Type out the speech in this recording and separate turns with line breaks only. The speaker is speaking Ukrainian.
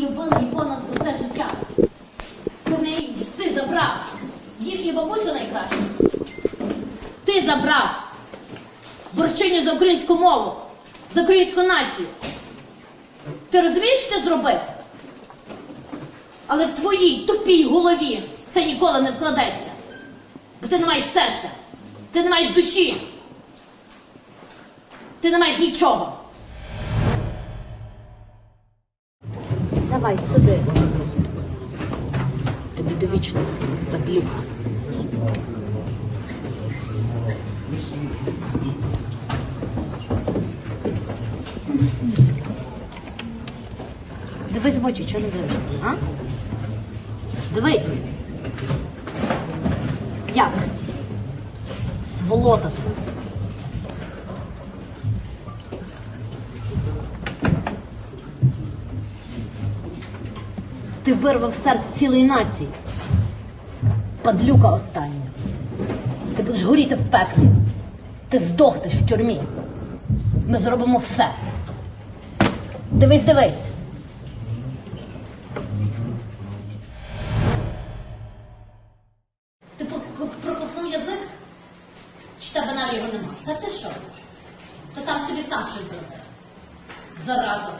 Любила любили її понад усе життя. Неї ти забрав їхню бабусю найкращу. Ти забрав борщиню за українську мову, за українську націю. Ти розумієш, що ти зробив? Але в твоїй тупій голові це ніколи не вкладеться. Бо ти не маєш серця, ти не маєш душі, ти не маєш нічого. Давай сюди. Тобі довічно падлюка. Дивись в очі, чого не дивишся, а? Дивись. Як? Сволота ти. Вирвав серце цілої нації. Падлюка остання. Ти будеш горіти в пеклі. Ти здохнеш в тюрмі. Ми зробимо все. Дивись, дивись. Ти по- язик? Чи тебе навіть його нема? Та ти що? Та там собі сам щось зробив. Зараза.